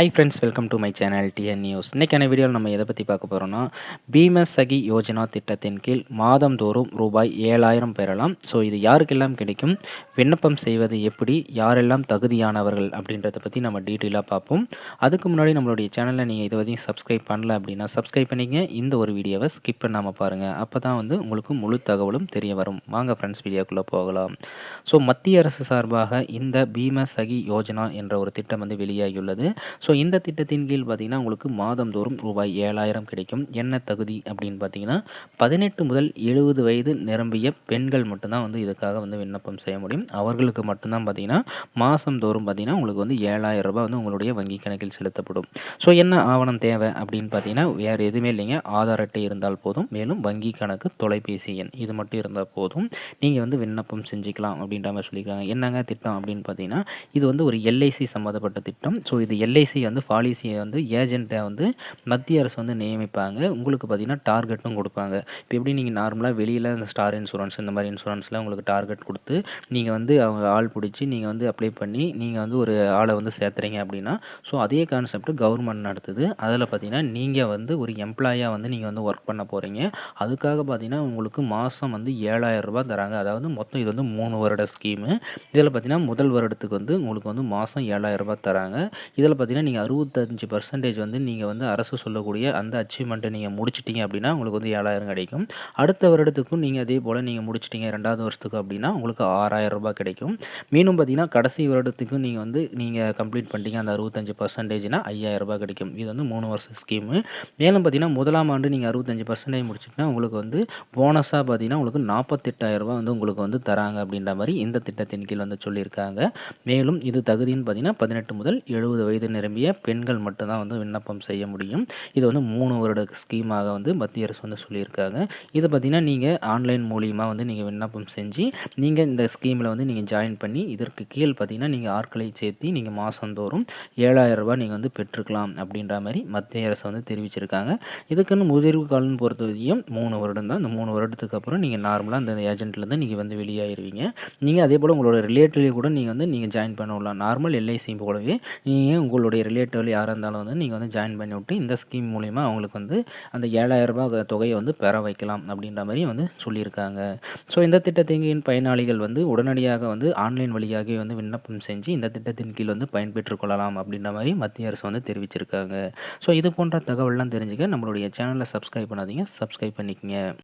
Hi friends welcome to my channel TN news இன்றைக்கான வீடியோவில் நம்ம எதை பற்றி பார்க்க போகிறோம்னா பீம சகி யோஜனா திட்டத்தின் கீழ் மாதந்தோறும் ரூபாய் ஏழாயிரம் பெறலாம். ஸோ இது யாருக்கெல்லாம் கிடைக்கும்? விண்ணப்பம் செய்வது எப்படி? யாரெல்லாம் தகுதியானவர்கள்? அப்படின்றத பற்றி நம்ம டீட்டெயிலாக பார்ப்போம். அதுக்கு முன்னாடி நம்மளுடைய சேனலில் நீங்கள் இது வரையும் சப்ஸ்கிரைப் பண்ணல அப்படின்னா சப்ஸ்கிரைப் பண்ணிங்க. இந்த ஒரு வீடியோவை ஸ்கிப் பண்ணாமல் பாருங்கள் அப்போ தான் வந்து உங்களுக்கு முழு தகவலும் தெரிய வரும். வாங்க ஃப்ரெண்ட்ஸ் வீடியோக்குள்ளே போகலாம். ஸோ மத்திய அரசு சார்பாக இந்த பீம சகி யோஜனா என்ற ஒரு திட்டம் வந்து வெளியாகியுள்ளது. ஸோ ஸோ இந்த திட்டத்தின் கீழ் பார்த்தீங்கன்னா உங்களுக்கு மாதந்தோறும் ரூபாய் ஏழாயிரம் கிடைக்கும். என்ன தகுதி அப்படின்னு பார்த்தீங்கன்னா பதினெட்டு முதல் எழுபது வயது நிரம்பிய பெண்கள் மட்டும்தான் வந்து இதுக்காக வந்து விண்ணப்பம் செய்ய முடியும். அவர்களுக்கு மட்டும்தான் பார்த்தீங்கன்னா மாதந்தோறும் பார்த்தீங்கன்னா உங்களுக்கு வந்து ஏழாயிரம் ரூபாய் வந்து உங்களுடைய வங்கி கணக்கில் செலுத்தப்படும். ஸோ என்ன ஆவணம் தேவை அப்படின்னு பார்த்தீங்கன்னா வேறு எதுவுமே இல்லைங்க. ஆதார் அட்டை இருந்தால் போதும். மேலும் வங்கி கணக்கு தொலைபேசி எண் இது மட்டும் இருந்தால் போதும். நீங்கள் வந்து விண்ணப்பம் செஞ்சுக்கலாம் அப்படின்ற மாதிரி சொல்லியிருக்காங்க. என்னங்க திட்டம் அப்படின்னு பார்த்தீங்கன்னா இது வந்து ஒரு எல்ஐசி சம்மந்தப்பட்ட திட்டம். ஸோ இது எல்ஐசி வந்து பாலிசியை வந்து ஏஜென்ட்டை வந்து மத்திய அரசு வந்து நியமிப்பாங்க. உங்களுக்கு பார்த்தீங்கன்னா டார்கெட்டும் கொடுப்பாங்க. இப்போ எப்படி நீங்கள் நார்மலாக வெளியில் இந்த ஸ்டார் இன்சூரன்ஸ் இந்த மாதிரி இன்சூரன்ஸில் உங்களுக்கு டார்கெட் கொடுத்து நீங்கள் வந்து அவங்க ஆள் பிடிச்சி நீங்கள் வந்து அப்ளை பண்ணி நீங்கள் வந்து ஒரு ஆளை வந்து சேர்த்துறீங்க அப்படின்னா ஸோ அதே கான்செப்ட் கவர்மெண்ட் நடத்துது. அதில் பார்த்தீங்கன்னா நீங்கள் வந்து ஒரு எம்ப்ளாயாக வந்து நீங்கள் வந்து ஒர்க் பண்ண போகிறீங்க அதுக்காக பார்த்தீங்கன்னா உங்களுக்கு மாதம் வந்து ஏழாயிரம் ரூபாய் தராங்க. அதாவது மொத்தம் இது வந்து மூணு வருட ஸ்கீமு இதில் பார்த்தீங்கன்னா முதல் வருடத்துக்கு வந்து உங்களுக்கு வந்து மாதம் ஏழாயிரம் ரூபாய் தராங்க. இதில் பார்த்தீங்கன்னா நீங்கள் அறுபத்தஞ்சு பர்சன்டேஜ் வந்து நீங்கள் வந்து அரசு சொல்லக்கூடிய அந்த அச்சீவ்மெண்ட்டை நீங்கள் முடிச்சிட்டிங்க அப்படின்னா உங்களுக்கு வந்து ஏழாயிரம் கிடைக்கும். அடுத்த வருடத்துக்கும் நீங்கள் அதே போல் நீங்கள் முடிச்சிட்டிங்க ரெண்டாவது வருஷத்துக்கு அப்படின்னா உங்களுக்கு ஆறாயிரம் ரூபாய் கிடைக்கும். மீண்டும் பார்த்தீங்கன்னா கடைசி வருடத்துக்கும் நீங்கள் வந்து நீங்கள் கம்ப்ளீட் பண்ணிட்டீங்க அந்த அறுபத்தஞ்சு பர்சன்டேஜ்னா ஐயாயிரம் ரூபாய் கிடைக்கும். இது வந்து மூணு வருஷம் ஸ்கீமு மேலும் பார்த்தீங்கன்னா முதலாம் ஆண்டு நீங்கள் அறுபத்தஞ்சு பர்சன்டேஜ் முடிச்சிட்டிங்கன்னா உங்களுக்கு வந்து போனஸாக பார்த்தீங்கன்னா உங்களுக்கு நாற்பத்தெட்டாயிரம் ரூபாய் வந்து உங்களுக்கு வந்து தராங்க அப்படின்ற மாதிரி இந்த திட்டத்தின் கீழ் வந்து சொல்லியிருக்காங்க. மேலும் இது தகுதின்னு பார்த்தீங்கன்னா பதினெட்டு முதல் எழுபது வயது நிரம்பிய பெண்கள் மட்டும்தான் வந்து விண்ணப்பம் செய்ய முடியும். இது வந்து மூணு வருட ஸ்கீமாக வந்து மத்திய அரசு வந்து சொல்லியிருக்காங்க. இதை பார்த்திங்கன்னா நீங்கள் ஆன்லைன் மூலியமாக வந்து நீங்கள் விண்ணப்பம் செஞ்சு நீங்கள் இந்த ஸ்கீமில் வந்து நீங்கள் ஜாயின் பண்ணி இதற்கு கீழ் பார்த்தீங்கன்னா நீங்கள் ஆட்களை சேர்த்து நீங்கள் மாதந்தோறும் ஏழாயிரம் ரூபாய் நீங்கள் வந்து பெற்றுக்கலாம் அப்படின்ற மாதிரி மத்திய அரசு வந்து தெரிவிச்சிருக்காங்க. இதுக்குன்னு முதிர்வு காலம் பொறுத்த வரையும் மூணு வருடம் தான். இந்த மூணு வருடத்துக்கு அப்புறம் நீங்கள் நார்மலாக அந்த ஏஜென்ட்லேருந்து நீங்கள் வந்து வெளியாயிருவீங்க. நீங்கள் அதே போல் உங்களோட ரிலேட்டிவ் கூட நீங்கள் வந்து நீங்கள் ஜாயின் பண்ண விடலாம் நார்மல் எல்ஐசி போலவே நீங்கள் உங்களுடைய ரிலேட்டிவ்லி யாராக இருந்தாலும் வந்து நீங்கள் வந்து ஜாயின் பண்ணி விட்டு இந்த ஸ்கீம் மூலிமா அவங்களுக்கு வந்து அந்த ஏழாயிரரூபா தொகையை வந்து பெற வைக்கலாம் அப்படின்ற மாதிரி வந்து சொல்லியிருக்காங்க. ஸோ இந்த திட்டத்தின் பயனாளிகள் வந்து உடனடியாக வந்து ஆன்லைன் வழியாகவே வந்து விண்ணப்பம் செஞ்சு இந்த திட்டத்தின் கீழ் வந்து பயன்பெற்றுக் கொள்ளலாம் அப்படின்ற மாதிரி மத்திய அரசு வந்து தெரிவிச்சிருக்காங்க. ஸோ இது போன்ற தகவல்லாம் தெரிஞ்சுக்க நம்மளுடைய சேனலை சப்ஸ்கிரைப் பண்ணாதீங்க. சப்ஸ்கிரைப் பண்ணிக்கங்க.